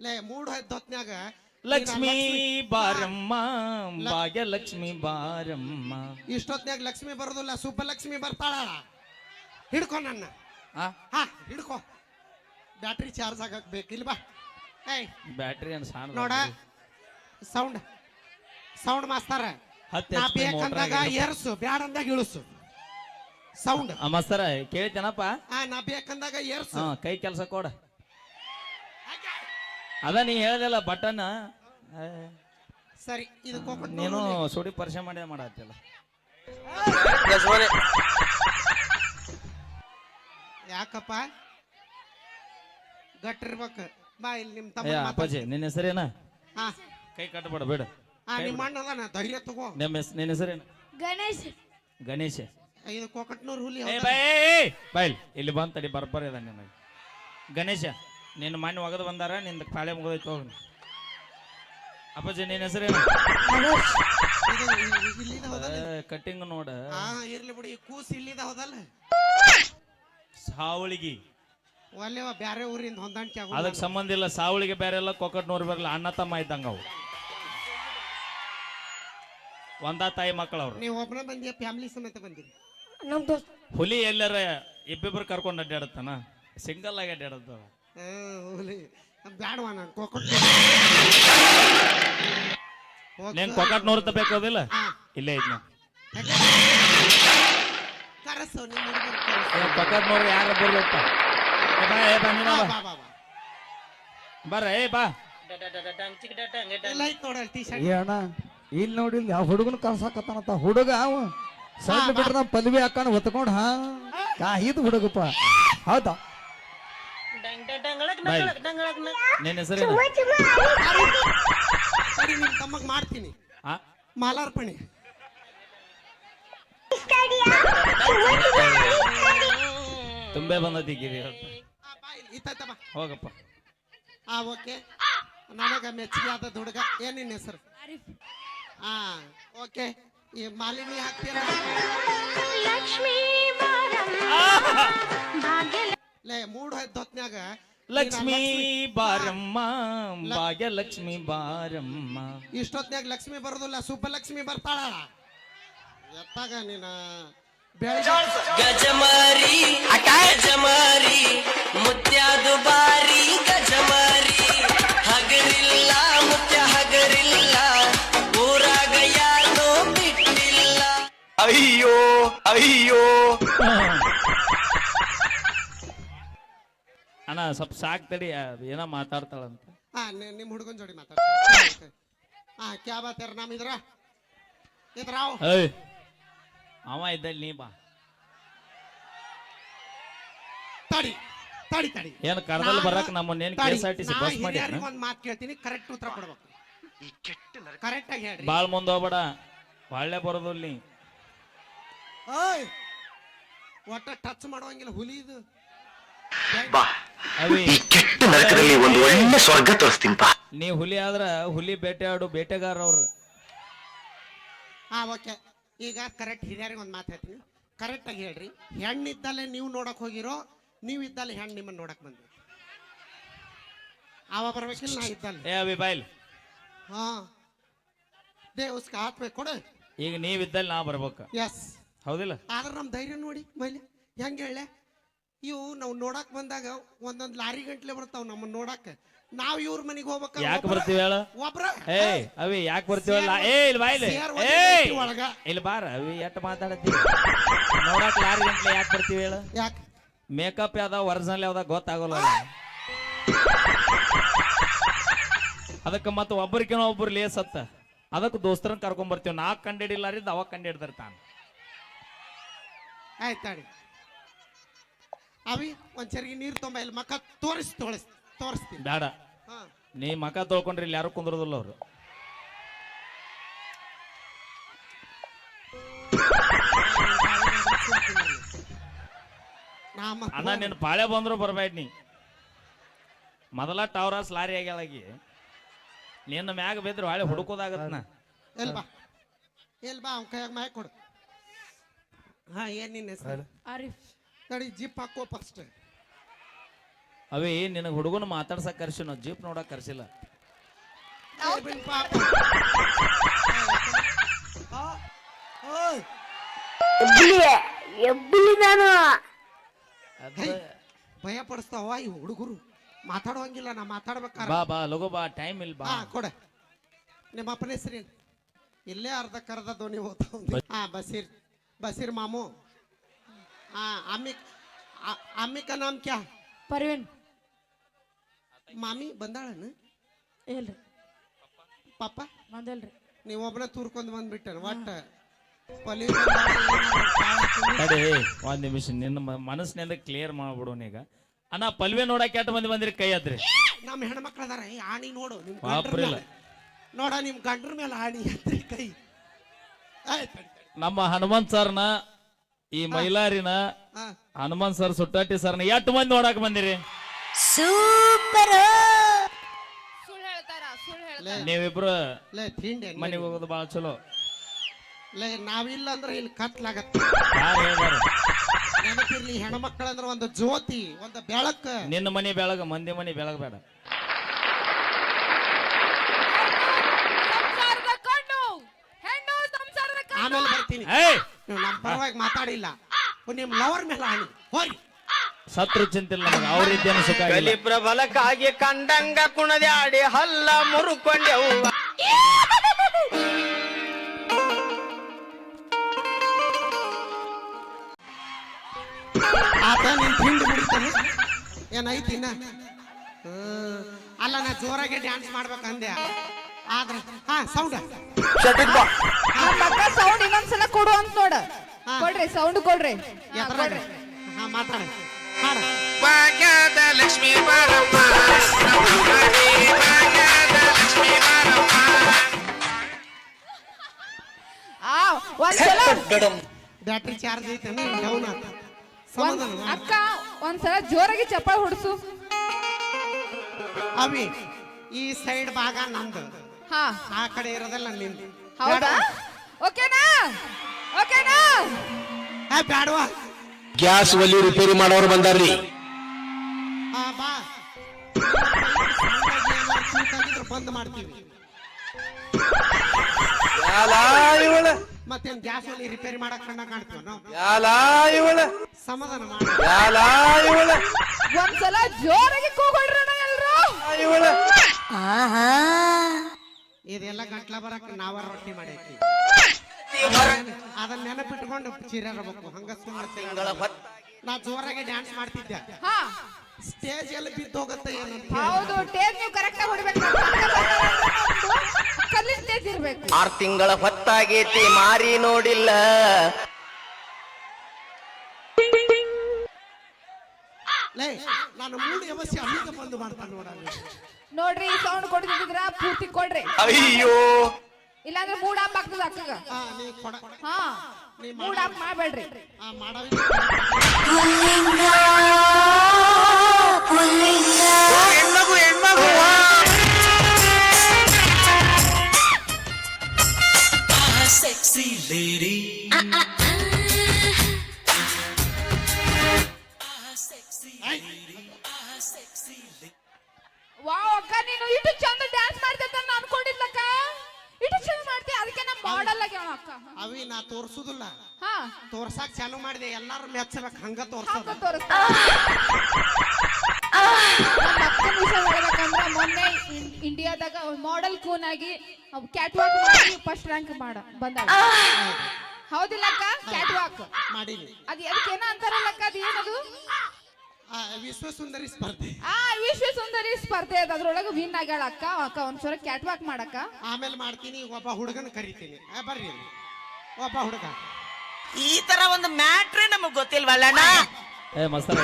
ಲೇ ಮೂಡ್ ಹೊತ್ನ್ಯಾಗ ಲಕ್ಷ್ಮೀ ಬಾರಮ್ಮ ಭಾಗ್ಯ ಲಕ್ಷ್ಮಿ ಬಾರಮ್ಮ. ಇಷ್ಟೊತ್ನ್ಯಾಗ ಲಕ್ಷ್ಮಿ ಬರೋದಿಲ್ಲ ಸುಬ್ಬಲಕ್ಷ್ಮಿ ಬರ್ತಾಳ. ಹಿಡ್ಕೊ ನನ್ನ. ಆ? ಹಾ ಹಿಡ್ಕೊ. ಬ್ಯಾಟ್ರಿ ಚಾರ್ಜ್ ಆಗಕ್ ಬೇಕಿಲ್ವಾ ಬಾ ಏಯ್ ಬ್ಯಾಟ್ರಿ ಅನ್ ಸಾಣ ನೋಡ. ಸೌಂಡ್ ಸೌಂಡ್ ಮಾಸ್ತಾರ. ಹತ್ತು ನಾ HP motor ಬೇಕಂದಾಗ. ಏರ್ಸು ಬ್ಯಾಡ ಅಂದಾಗ ಇಳಿಸು. ಸೌಂಡ್. ಆ ಮಸ್ತರ ಕೇಳ್ತೇನಪ್ಪ? ಆ ನಾ ಬೇಕಂದಾಗ ಏರ್ಸು. ಹಾ ಕೈ ಕೆಲಸ ಕೊಡ. ಅದ ನೀ ಹೇಳ್ದಲ್ಲ ಬಟನ್? ಸರಿ ಇದು ಕೊಕ್ಕಟ್ ನೀನು ಸುಡಿ ಪರಿಚಯ ಮಾಡಿ ಮಾಡತ್ತಿಲ್ಲ ಯಾಕಪ್ಪ? ಗಟ್ಟಿರ್ಬೇಕು ಬಾ ಇಲ್ಲಿ ನಿಮ್ ಏ ತಮ್ಮ ಅಪ್ಪಾಜಿ ನಿನ್ನ ಹೆಸರೇನ? ಹಾ. ಕೈ ಕಟ್ಟಬೇಡ ಬೇಡ. ಆ ನಿಮ್ಮ ಅಣ್ಣ ಅದಾನ ಧೈರ್ಯ ತಗೋ. ನಿಮ್ಮ ಹೆಸ್ ನಿನ್ನ ಹೆಸರೇನು? ಗಣೇಶ್. ಗಣೇಶ. ಇದು ಕೊಕಟ್ನೂರು ಹುಲಿ ಏ ಹೌದಾ? ಬೈ ಬೈಲ್ ಇಲ್ಲಿ ಬಂದ್ ತಡಿ ಬರ್ಬರಿ ಅದ ನಿನಗೆ. ಗಣೇಶ. ನಿನ್ನ ಮಣ್ಣು ಒಗದು ಬಂದಾರ ನಿಂದ ಪಾಳೆ ಮುಗಿದೈತೆ ಹೋಗಿ ಅಪ್ಪಾಜಿ ನಿನ್ನ ಹೆಸರೇನು ಇದು ಇದು ಇಲ್ಲಿದ ಹೌದಲ್ಲ ಕಟ್ಟಿಂಗ್ ನೋಡ. ಹಾ ಇರ್ಲಿ ಬಿಡಿ ಈ ಕೂಸ್ ಇಲ್ಲಿದ ಹೌದಲ್ಲ? ಸಾವಳಿಗಿ. ಒಲ್ಲೆವ ಬ್ಯಾರೆ ಊರಿಂದ ಹೊಂದಾಣಿಕೆ ಆಗೋ ಅದಕ್ಕೆ ಸಂಬಂಧ ಇಲ್ಲ ಸಾವಳಿಗೆ ಬೇರೆ ಎಲ್ಲ ಕೊಕ್ಕಟ್ ನೋಡಿ ಬರಲ್ಲ ಅಣ್ಣ ತಮ್ಮ ಇದ್ದಂಗ ಅವು. ಒಂದ ತಾಯಿ ಮಕ್ಕಳು ಅವ್ರು. ನೀವು ಒಬ್ಬನ ಬಂದಿ ಫ್ಯಾಮಿಲಿ ಸಮೇತ ಬಂದಿರಿ? ನಮ್ಮ ದೋಸ್ತ. ಹುಲಿ ಎಲ್ಲರ ಇಬ್ಬಿಬ್ರು ಕರ್ಕೊಂಡು ಅಡ್ಡಾಡತ್ತಾನ? ಸಿಂಗಲ್ ಆಗಿ ಅಡ್ಡಾಡತ್ತ ಹುಲಿ ಬ್ಯಾಡವಾ ನಾನು ಇಲ್ಲೇ ಐತ್ ನಾ ಕರಸು ನಿಮ್ಮ ಹುಡುಗರು ಕರಸು. ಕೊಕ್ಕಟ್ ನೋಡ್ರಿ ಯಾರ ಬರ್ಲಪ್ಪ ಏ ಬಾ ಏ ಬಾ ನೀನು ಬಾ, ಬಾ. ಬಾ, ಬಾ, ಬಾ. ಬರ್ರ ಏ ಬಾ. ಎಲ್ಲ ನೋಡಲ್ ಟಿ ಶರ್ಟ್ ಏ ಇಲ್ಲಿ ನೋಡಿ ಇಲ್ಲಿ ಆ ಹುಡುಗನ ಕಳ್ಸಾಕತ್ತಾನಂತ ಹುಡುಗ ಅವ. ಸಣ್ಣ ಬಿಟ್ರ ನಮ್ಮ ಪದವಿ ಹಾಕೊಂಡು ಹೊತ್ಕೊಂಡು ಹಾ? ಕಾ ಇದು ಹುಡುಗಪ್ಪ. ಹೌದಾ? ಬಾಯ್. ನಿನ್ನ ಹೆಸರೇನು? ಸರಿ ನಿಮ್ ತಮ್ಮಗ್ ಮಾಡ್ತೀನಿ. ಆ? ಮಾಲಾರ್ಪಣೆ. ತುಂಬೆ ಬಂದತಿ ಗಿರಿ. ಆ, ಬಾ ಇಲ್ಲಿ, ಬಾ. ಹೋಗಪ್ಪ. ಆ ಓಕೆ. ನನಗ ಮೆಚ್ಚುಗೆ ಆದ ಹುಡುಗ. ಏನ್ ಹೆಸರು? ಹಾ ಓಕೆ. ಈ ಮಾಲಿನಿ ಹಾಕ್ತೀರ ಲೇ ಮೂಡ್ ಹೊತ್ತು ಹೊತ್ನ್ಯಾಗ ಲಕ್ಷ್ಮೀ ಬಾರಮ್ಮ ಭಾಗ್ಯ ಲಕ್ಷ್ಮಿ ಬಾರಮ್ಮ. ಇಷ್ಟೊತ್ನಾಗ ಲಕ್ಷ್ಮಿ ಬರೋದಿಲ್ಲ ಲಕ್ಷ್ಮಿ ಬರ್ತಾಳ. ಎತ್ತಾಗ ನೀನ? ಗಜಮಾರಿ ಗಜಮಾರಿ ಮುತ್ಯಾದು ಬಾರಿ ಗಜಮಾರಿ. ಹಗರಿಲ್ಲ ಮುತ್ಯ ಹಗರಿಲ್ಲ ಊರಾಗ ಯಾರು ಬಿಟ್ಟಿಲ್ಲ. ಅಯ್ಯೋ ಅಯ್ಯೋ. ಅಣ್ಣ ಸ್ವಲ್ಪ ಸಾಕ್ ತಡಿ ಏನೋ ಮಾತಾಡ್ತಾಳಂತ. ಹಾ ನಿ- ನಿಮ್ ಹುಡುಗನ್ ಜೋಡಿ ಮಾತಾಡ್ತಾರ ಹಾ ಕ್ಯಾ ಬಾತ್ ಯಾರ ನಾಮ್ ಇದ್ರ? ಇದ್ರಾವ್ ಏಯ್ ಅವ ಇದ್ದಲ್ಲಿ ನೀ ಬಾ. ತಡಿ ತಡಿ ತಡಿ. ಏನ್ ಕರ್ದಲ್ಲಿ ಬರಕ್ ನಮ್ಮ K S R T C bus ಮಾಡಿ ಒಂದು ಮಾತು ಕೇಳ್ತೀನಿ ಕರೆಕ್ಟ್ ಉತ್ತರ ಕೊಡ್ಬೇಕು. ಕರೆಕ್ಟ್ ಆಗಿ ಹೇಳಿ ಬಾಳ್ ಮುಂದೆ ಹೋಗ್ಬೇಡ. ಒಳ್ಳೆ ಬರೋದು ಅಲ್ಲಿ ಓಯ್ ಒಟ್ಟ ಟಚ್ ಮಾಡುವಂಗಿಲ್ಲ ಹುಲಿ ಇದು. ಬಾ. ಈ ಕೆಟ್ಟ ನರಕದಲ್ಲಿ ಒಂದು ಒಳ್ಳೆ ಸ್ವರ್ಗ ತೋರಿಸ್ತೀನಿ ಬಾ ನೀ ಹುಲಿ ಆದ್ರ ಹುಲಿ ಬೇಟೆಯಾಡು ಬೇಟೆಗಾರ ಅವ್ರ. ಹಾ ಓಕೆ. ಈಗ ಕರೆಕ್ಟ್ ಹಿರಿಯರಿಗೆ ಒಂದು ಮಾತು ಹೇಳ್ತೀನಿ. ಕರೆಕ್ಟ್ ಆಗಿ ಹೇಳ್ರಿ. ಹೆಣ್ಣಿದ್ದಲ್ಲೇ ನೀವು ನೋಡಕ್ ಹೋಗಿರೋ ನೀವ್ ಇದ್ದಲ್ಲಿ ಹೆಣ್ ನಿಮ್ಮನ್ನ ನೋಡಕ್ ಬಂದ್ರಿ. ಅವ ಬರ್ಬೇಕಿಲ್ಲ ನಾ ಇದ್ದಲ್ಲ. ಏ ಅವಿ ಬಾಯ್ಲ್. ಹಾ. ದೇ ಉಸ್ಕ ಹಾತ್ ಬೇಕು ಕೊಡು. ಈಗ ನೀವಿದ್ದಲ್ಲಿ ನಾ ಬರ್ಬೇಕು. ಎಸ್ ಹೌದಿಲ್ಲ? ಆದ್ರೆ ನಮ್ಮ ಧೈರ್ಯ ನೋಡಿ ಮೈಲಿ. ಹೆಂಗೆ ಹೇಳೆ ಇವು ನಾವು ನೋಡಕ್ ಬಂದಾಗ ಒಂದೊಂದ್ ಲಾರಿ ಗಂಟ್ಲೆ ಬರ್ತಾವ ನಮ್ಮನ್ನ ನೋಡಕ್. ನಾವ್ ಇವ್ರ ಮನೆಗೆ ಹೋಗ್ಬೇಕ ಯಾಕೆ ಬರ್ತೀವಿ ಹೇಳ? ಒಬ್ರ ಏ ಅವಿ ಯಾಕೆ ಬರ್ತೀವಲ್ಲ ಏ ಇಲ್ಲಿ ಬಾಯ್ಲಿ ಸೇರ್ ಒಂದೇ ಏಯ್! ಗಂಟಿ ಒಳಗ. ಇಲ್ಲಿ ಬಾರ ಅವಿ ಎಟ್ ಮಾತಾಡತಿ ನೋಡಕ್ ಲಾರಿ ಗಂಟ್ಲೆ ಯಾಕೆ ಬರ್ತೀವಿ ಹೇಳ? ಯಾಕೆ? ಮೇಕಪ್ ಯಾವ್ದ ಒರಿಜಿನಲ್ ಯಾವ್ದ ಗೊತ್ತಾಗೋಲ್ಲ ಅದಕ್ಕೆ ಮತ್ತೆ ಒಬ್ಬರಿಗೇನೋ ಒಬ್ರು ಲೇಸತ್ತ ಅದಕ್ಕೆ ದೋಸ್ತರನ್ನ ಕರ್ಕೊಂಡ್ ಬರ್ತೀವಿ. ನಾ ರೀ ಅವಾಗ ಕಂಡಿಡ್ದಾರ ತಾನು ಆಯ್ತಾಡಿ ತಡಿ. ಅವಿ ಒಂದ್ ಚರಿಗೆ ನೀರ್ ತೊಂಬ ಇಲ್ಲಿ ಮಕ್ಕ ತೋರಿಸ್ ತೋರಿಸ್ ತೋರಿಸ್ತೀನಿ. ಬೇಡ ಹಾ. ನೀ ಮಕ ತೊಳ್ಕೊಂಡ್ರಿ ಇಲ್ಲಿ ಯಾರು ಕುಂದ್ರದಿಲ್ಲ ಅವ್ರು. ನಾ ಮತ್ತ್ ಅಣ್ಣ ನಿನ್ನ ಪಾಳೆ ಬಂದ್ರು ಬರ್ಬೇಡ ನೀ. ಮೊದಲ ಟವರಸ್ ಲಾರಿ ಆಗ್ಯಾಳಾಗಿ. ನಿನ್ನ ಮ್ಯಾಗ ಬಿದ್ರು ಹಾಳೆ ನಾ ಎಲ್ ಬಾ. ಎಲ್ ಬಾ ಅವ್ನ ಕೈಯಾಗ ಮಾಯ ಕೊಡು. ಹಾ ಏನ್ ನಿನ್ನ ಹೆಸರು? ಆರಿಫ್. ತಡಿ ಜಿಪ್ ಹಾಕೋ ಫಸ್ಟ್ ಅವೇ ನಿನಗೆ ಹುಡುಗನ ಮಾತಾಡ್ಸಕ್ ಕರ್ಸಿ ನಾವು ಜೀಪ್ ನೋಡಕ್ ಕರ್ಸಿಲ್ಲ. ಏ, ಪಾಪ. ನಾನು. ಅದ ಭಯ ಪಡಿಸ್ತಾವ ಈ ಹುಡುಗರು. ಮಾತಾಡುವಂಗಿಲ್ಲ ನಾ ಮಾತಾಡ್ಬೇಕಾರ ಬಾ ಬಾ ಲಗೋ ಬಾ ಟೈಮ್ ಇಲ್ಲ ಬಾ. ಹಾ ಕೊಡ. ನಿಮ್ಮ ಅಪ್ಪನ ಹೆಸರೇನು? ಇಲ್ಲೇ ಅರ್ಧ ಕರ್ಧ ಧ್ವನಿ ಹೋಗ್ತಾವ ಹಾ ಬಸೀರ್. ಬಸೀರ್ ಮಾಮು. ಹಾ ಅಮ್ಮಿ ಆ- ಅಮ್ಮಿ का नाम क्या ಪರ್ವೀನ್ ಮಾಮಿ ಬಂದಾಳನ ಇಲ್ರಿ ಪಾಪ ಬಂದಿಲ್ರಿ ನೀವು ಒಬ್ಬನ ತೂರ್ಕೊಂಡ್ ಬಂದ್ಬಿಟ್ಟನ ಒಟ್ಟ ಪಲಿ ತಡಿ ಒಂದ್ ನಿಮಿಷ ನಿನ್ನ ಮ- ಮನಸ್ಸಿನಿಂದ ಕ್ಲಿಯರ್ ಮಾಡ್ಬಿಡೋನ್ ಈಗ ಅಣ್ಣ ಪಲ್ವೆ ನೋಡಕ್ ಎಟ್ಟು ಮಂದಿ ಬಂದಿರಿ ಕೈ ಅದ್ರಿ ನಮ್ಮ ಹೆಣ್ಮಕ್ಳು ಅದಾರ ಏ, ಆಣಿ ನೋಡು ನಿಮ್ ಗಂಡ್ರ ಬಾಪ್ರಿಲ್ಲ. ಮೇಲೆ ನೋಡ ನಿಮ್ ಗಂಡ್ರ ಮೇಲೆ ಆಣಿ ಎತ್ರಿ ಕೈ ಆಯ್ತ್. ನಮ್ಮ ಹನುಮಂತ್ ಸರ್ನ ಈ ಮೈಲಾರಿನ ಹನುಮಾನ್ ಹನುಮಂತ್ ಸರ್ ಸುಟ್ಟಾಟಿ ಸರ್ನ ಎಷ್ಟು ಮಂದಿ ನೋಡಕ್ ಬಂದಿರಿ? ಸೂಪರ್. ನೀವಿಬ್ರು ಲೇ ತಿಂಡಿ ಮನೆಗೆ ಹೋಗೋದು ಬಹಳ ಚಲೋ. ಲೇ ನಾವಿಲ್ಲ ಅಂದ್ರೆ ಇಲ್ಲಿ ಕತ್ಲಾಗತ್ತೆ. ನೆನಪಿರ್ಲಿ ಹೆಣ್ಮಕ್ಳಂದ್ರ ಒಂದು ಜ್ಯೋತಿ ಒಂದು ಬೆಳಕ. ನಿನ್ನ ಮನೆ ಬೆಳಗ ಮಂದಿ ಮನೆ ಬೆಳಗ ಬೇಡ. ಸಂಸಾರದ ಕಣ್ಣು ಹೆಣ್ಣು ಸಂಸಾರದ ಕಣ್ಣು. ಆಮೇಲೆ ಬರ್ತೀನಿ. ನೀವು ನಮ್ಮ ಪರವಾಗಿ ಮಾತಾಡಿಲ್ಲ. ನಿಮ್ ಲವರ್ ಮೇಲೆ ಹಾನಿ ಹೋಗಿ. ಸತ್ರು ಚಿಂತಿಲ್ಲ ನಮಗೆ ಅವ್ರಿದ್ದೇನು ಸುಖ ಆಗಿಲ್ಲ. ಕಲಿಪ್ರಬಲಕ್ಕಾಗಿ ಕಂಡಂಗ ಕುಣದ್ಯಾಡಿ ಹಲ್ಲ ಮುರುಕೊಂಡೆವು. ಆತ ನೀನ್ ಏನೈತಿ ಇನ್ನ? ಹ್ಮ್. ಅಲ್ಲ ನಾ ಜೋರಾಗಿ ಡ್ಯಾನ್ಸ್ ಮಾಡ್ಬೇಕಂದೆ. ಆದ್ರ ಹಾ ಸೌಂಡ್ ಆ ಅಕ್ಕ ಸೌಂಡ್ ಇನ್ನೊಂದ್ಸಲ ಕೊಡು ಅಂತ ನೋಡ. ಕೊಡ್ರಿ ಸೌಂಡ್ ಕೊಡ್ರಿ. ಹಾ, ಎದ್ರಾಗ ಕೊಡ್ರಿ. ಹಾ ಮಾತಾಡ. ಹಾಡ ಭಾಗ್ಯದ ಲಕ್ಷ್ಮೀ ಬಾರಮ್ಮ. ನಮ್ಮನೆ ಭಾಗ್ಯದ ಲಕ್ಷ್ಮೀ ಬಾರಮ್ಮ ಆ ಒಂದ್ಸಲ ಬ್ಯಾಟ್ರಿ ಚಾರ್ಜ್ ಐತೆ ಡೌನ್ ಆತ. ಸಮಾಧಾನ ಮಾಡು. ಅಕ್ಕ ಒಂದ್ಸಲ ಜೋರಾಗಿ ಚಪ್ಪಾಳೆ ಹೊಡ್ಸು. ಅವಿ ಈ ಸೈಡ್ ಭಾಗ ನಂದು. ಹಾ. ಆ ಕಡೆ ಇರೋದಲ್ಲ ನಿಂದು ಹೌದಾ? ಓಕೆನಾ? ಓಕೆನಾ? ಹಾ ಬ್ಯಾಡವಾ? ಗ್ಯಾಸ್ ಒಲಿ ರಿಪೇರಿ ಮಾಡೋರು ಬಂದಾರ್ರಿ. ಹಾ ಬಾ. ಬಂದ್ ಮಾಡ್ತೀವಿ. ಇವಳ? ಮತ್ತೇನ್ ಗ್ಯಾಸ್ ಒಲಿ ರಿಪೇರಿ ಮಾಡಕ್ ಕಣ್ಣ ಕಾಣ್ತೀವಿ ನಾವು ಯಾಲ ಇವಳ? ಸಮಾಧಾನ ಮಾಡಿ. ಯಾಲ ಇವಳ? ಒಂದ್ಸಲ ಜೋರಾಗಿ ಕೂಗೊಳ್ರಣ ಎಲ್ರು. ಇವಳ? ಇದೆಲ್ಲ ಗಂಟ್ಲ ಬರಕ್ ನಾವ ರೊಟ್ಟಿ ಮಾಡೈತಿ. ಅದನ್ನ ನೆನಪಿಟ್ಕೊಂಡು ಚಿರಬೇಕು ಹಂಗ ಸುಮ್ಮನೆ ನಾ ಜೋರಾಗಿ ಡ್ಯಾನ್ಸ್ ಮಾಡ್ತಿದ್ದೆ. ಹಾ. ಸ್ಟೇಜ್ ಎಲ್ಲಿ ಹೋಗುತ್ತೆ ಏನಂತ ಹೌದು ಟೇಪ್ ನೀವು ಕರೆಕ್ಟ್ ಆಗಿ ಹೊಡಿಬೇಕು. ಕಲ್ಲಿನ ಟೇಜ್ ಇರ್ಬೇಕು. ಆರ್ ತಿಂಗಳ ಹೊತ್ತಾಗೈತಿ ಮಾರಿ ನೋಡಿಲ್ಲ. ಲೇ ನಾನು ಮೂರು ಅವಶ್ಯ ಅಲ್ಲಿಗೆ ಬಂದು ಮಾಡ್ತಾನೆ ನೋಡ ನೋಡ್ರಿ ಸೌಂಡ್ ಕೊಡ್ತಿದ್ರ ಪೂರ್ತಿ ಕೊಡ್ರಿ. ಅಯ್ಯೋ. ಇಲ್ಲಾಂದ್ರೆ ಮೂಡ್ ಆಫ್ ಆಗ್ತದ ಅಕ್ಕಗ. ಹಾ ನೀ ಕೊಡ. ಹಾ ನೀ ಮೂಡ್ ಆಫ್ ಮಾಡ್ಬೇಡ್ರಿ. ಆ ಮಾಡವಿ ಹೆಣ್ಮಗು ಹೆಣ್ಮಗು. ವಾವ್ ಅಕ್ಕ ನೀನು ಇಷ್ಟು ಚಂದ ಡ್ಯಾನ್ಸ್ ಮಾಡ್ತೈತ ನಾನು ಅನ್ಕೊಂಡಿದ್ಲಕ್ಕ ಇಷ್ಟು ಚಂದ ಮಾಡ್ತಿ ಅದಕ್ಕೆ ನಾ ಮಾಡಲ್ಲ ಆಗ್ಯಾವ ಅಕ್ಕ. ಅವಿ ನಾ ತೋರ್ಸುದಿಲ್ಲ. ಹಾ. ತೋರ್ಸಾಕ್ ಚಾಲು ಮಾಡಿದೆ ಎಲ್ಲಾರು ಮೆಚ್ಚಬೇಕು ಹಂಗ ತೋರ್ಸೋದು. ತೋರಿಸ್ತಾ ಮೊನ್ನೆ ಇಂಡಿಯಾದಾಗ ಮಾಡೆಲ್ ಕೂನ್ ಆಗಿ ಕ್ಯಾಟ್ ವಾಕ್ ಮಾಡಿ ಫಸ್ಟ್ ರ್ಯಾಂಕ್ ಮಾಡ ಬಂದ ಹೌದಿಲ್ಲ ಅಕ್ಕ? ಕ್ಯಾಟ್ ವಾಕ್ ಮಾಡೀನಿ ಅದ್ ಅದಕ್ಕೆ ಏನೋ ಅಂತಾರಲ್ಲ ಅಕ್ಕ ಅದು ಏನದು ವಿಶ್ವ ಸುಂದರಿ ಸ್ಪರ್ಧೆ. ಆ ವಿಶ್ವ ಸುಂದರಿ ಸ್ಪರ್ಧೆ ಅದ ಅದ್ರೊಳಗೆ ವಿನ್ ಆಗ್ಯಾಳ ಅಕ್ಕ. ಅಕ್ಕ ಒಂದ್ಸಲ ಕ್ಯಾಟ್ ವಾಕ್ ಮಾಡಕ್ಕ. ಆಮೇಲೆ ಮಾಡ್ತೀನಿ ಒಬ್ಬ ಹುಡುಗನ ಕರಿತೀನಿ. ಆ, ಬರ್ರಿ ಇಲ್ಲಿ. ಒಬ್ಬ ಹುಡುಗ. ಈ ತರ ಒಂದು ಮ್ಯಾಟ್ರೇ ನಮಗ್ ಗೊತ್ತಿಲ್ವಲ್ಲಣ್ಣ? ಏ ಮಸ್ತಾರ